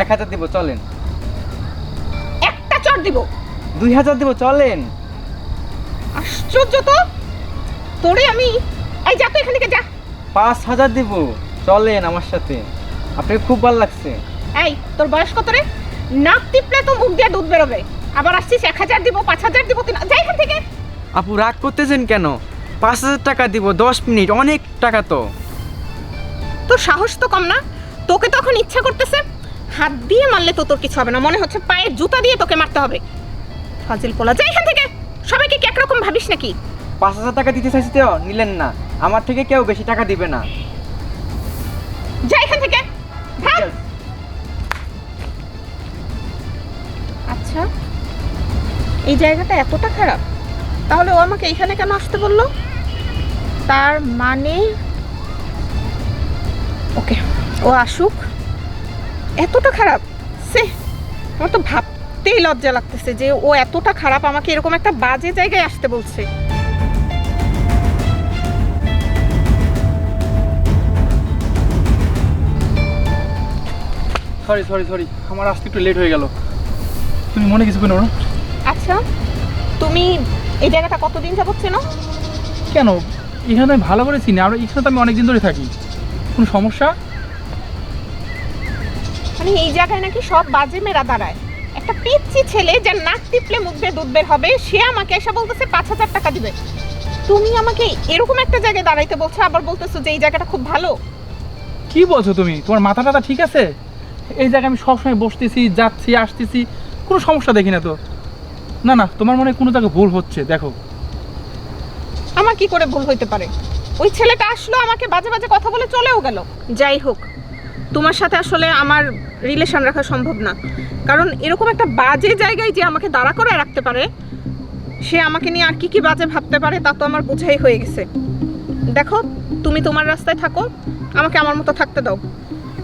এক হাজার দিব চলেন। একটা চট দিব। দুই হাজার দিব চলেন। আশ্চর্য তো। তোরে আমি এই যা তো এখান থেকে যা। পাঁচ হাজার দিব চলেন আমার সাথে। আপনাকে খুব ভালো লাগছে। এই তোর বয়স কত রে? নাক টিপলে তো মুখ দিয়ে দুধ বেরোবে। আবার আসছিস এক হাজার দিব পাঁচ হাজার দিব তিন যাই এখান থেকে। আপু রাগ করতেছেন কেন? পাঁচ হাজার টাকা দিব দশ মিনিট অনেক টাকা তো। তোর সাহস তো কম না। তোকে তখন ইচ্ছা করতেছে হাত দিয়ে মারলে তো তোর কিছু হবে না। মনে হচ্ছে পায়ে জুতা দিয়ে তোকে মারতে হবে। ফাজিল পোলা যাই এখান থেকে। সবাইকে কি একরকম ভাবিস নাকি? পাঁচ হাজার টাকা দিতে চাইছি তো নিলেন না। আমার থেকে কেউ বেশি টাকা দিবে না। যা এখান থেকে। ভাগ। আচ্ছা এই জায়গাটা এতটা খারাপ। তাহলে ও আমাকে এখানে কেন আসতে বলল? তার মানে ওকে ও আসুক। এতটা খারাপ? সে আমার তো ভাবতেই লজ্জা লাগতেছে যে ও এতটা খারাপ আমাকে এরকম একটা বাজে জায়গায় আসতে বলছে। সরি সরি সরি আমার আসতে একটু লেট হয়ে গেল। তুমি মনে কিছু কেন না? আচ্ছা তুমি এই জায়গাটা কতদিন যাবত চেনো? কেন? এখানে আমি ভালো করে চিনি আর এখানে তো আমি অনেকদিন ধরে থাকি। কোনো সমস্যা? মানে এই জায়গায় নাকি সব বাজে মেয়েরা দাঁড়ায়। একটা পিচ্ছি ছেলে যার নাক টিপলে মুখ দিয়ে দুধ বের হবে সে আমাকে এসে বলতেছে পাঁচ হাজার টাকা দিবে। তুমি আমাকে এরকম একটা জায়গায় দাঁড়াইতে বলছো আবার বলতেছো যে এই জায়গাটা খুব ভালো? কি বলছো তুমি? তোমার মাথা টাথা ঠিক আছে? এই জায়গায় আমি সবসময় বসতেছি যাচ্ছি আসতেছি কোনো সমস্যা দেখি না তো। না না তোমার মনে কোনো জায়গায় ভুল হচ্ছে দেখো। আমার কি করে ভুল হইতে পারে? ওই ছেলেটা আসলো আমাকে বাজে বাজে কথা বলে চলেও গেল। যাই হোক তোমার সাথে আসলে আমার রিলেশন রাখা সম্ভব না। কারণ এরকম একটা বাজে জায়গায় যে আমাকে দাঁড়া করে রাখতে পারে সে আমাকে নিয়ে আর কি কি বাজে ভাবতে পারে তা তো আমার বোঝাই হয়ে গেছে। দেখো তুমি তোমার রাস্তায় থাকো আমাকে আমার মতো থাকতে দাও।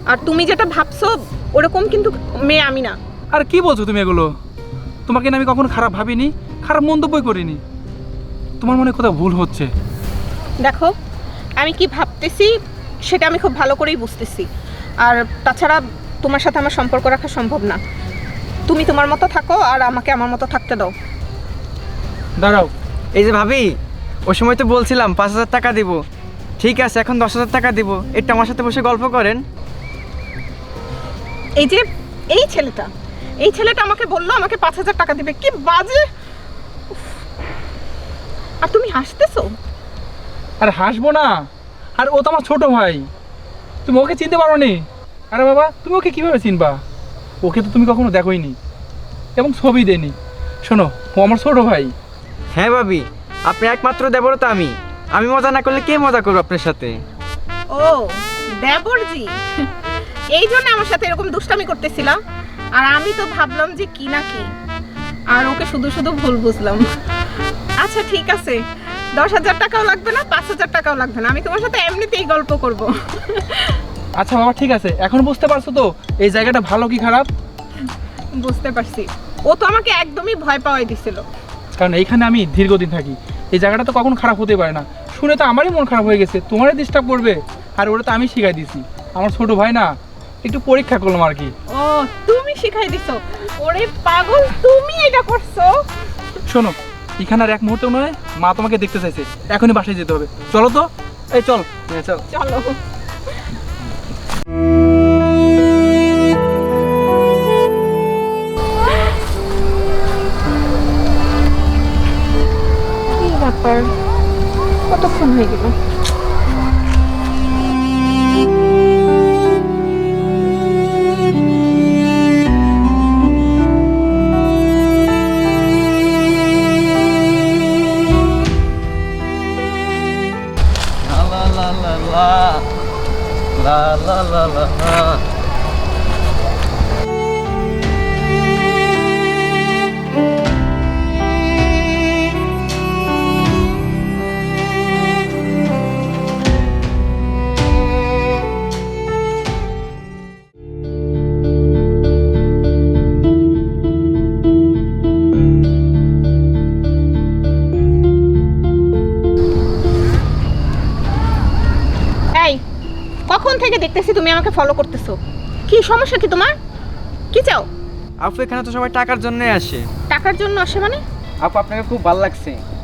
আর তুমি যেটা ভাবছ ওরকম কিন্তু মেয়ে আমি না। আর কি বলছো তুমি এগুলো? তোমাকে না আমি কখনো খারাপ ভাবিনি খারাপ মন্তব্যই করিনি। তোমার মনে কোথাও ভুল হচ্ছে? দেখো আমি কি ভাবতেছি সেটা আমি খুব ভালো করেই বুঝতেছি। আর তাছাড়া তোমার সাথে আমার সম্পর্ক রাখা সম্ভব না। তুমি তোমার মতো থাকো আর আমাকে আমার মতো থাকতে দাও। দাঁড়াও। এই যে ভাবি ওই সময় তো বলছিলাম পাঁচ হাজার টাকা দিব। ঠিক আছে এখন দশ হাজার টাকা দিব। একটু আমার সাথে বসে গল্প করেন। এই যে এই ছেলেটা এই ছেলেটা আমাকে বলল আমাকে পাঁচ হাজার টাকা দিবে। কি বাজে! আর তুমি হাসতেছো? আর হাসবো না। আর ও তো আমার ছোট ভাই। তুমি ওকে চিনতে পারো নি আরে বাবা তুমি ওকে কীভাবে চিনবা? ওকে তো তুমি কখনো দেখোইনি। এবং ছবি দেনি শোনো ও আমার ছোট ভাই। হ্যাঁ ভাবি আপনি একমাত্র দেবরতা আমি। আমি মজা না করলে কে মজা করব আপনার সাথে? ও দেবরজি। এই জন্য আমার সাথে এরকম দুষ্টামি করতেছিলাম আর আমি তো ভাবলাম যে কি না কি। আর ওকে শুধু শুধু ভুল বুঝলাম। আচ্ছা ঠিক আছে। দশ হাজার টাকাও লাগবে না পাঁচ হাজার টাকাও লাগবে না। আমি তোমার সাথে এমনিতেই গল্প করব। আচ্ছা বাবা ঠিক আছে। এখন বুঝতে পারছ তো এই জায়গাটা ভালো কি খারাপ? বুঝতে পারছি। ও তো আমাকে একদমই ভয় পাওয়াই দিছিল। কারণ এইখানে আমি দীর্ঘদিন থাকি। এই জায়গাটা তো কখনো খারাপ হতে পারে না। শুনে তো আমারই মন খারাপ হয়ে গেছে। তোমারই ডিস্টার্ব করবে। আর ওটা তো আমি শিখাই দিছি। আমার ছোট ভাই না একটু পরীক্ষা করলাম আর কি। ও তুমি শিখাই দিছো। ওরে পাগল তুমি এটা করছ? শোনো এখানে আর এক মুহূর্ত নয় মা তোমাকে দেখতে চাইছে। এখনই বাসায় যেতে হবে। চলো তো? এই চল। হ্যাঁ, চল। চলো। 啦啦啦啦啦，啦啦啦啦啦。থেকে দেখতেছি তুমি আমাকে ফলো করতেছো। কি সমস্যা কি তোমার? কি চাও? আপু এখানে তো সবাই টাকার জন্য আসে। টাকার জন্য আসে মানে? আপু আপনাকে খুব ভালো লাগছে।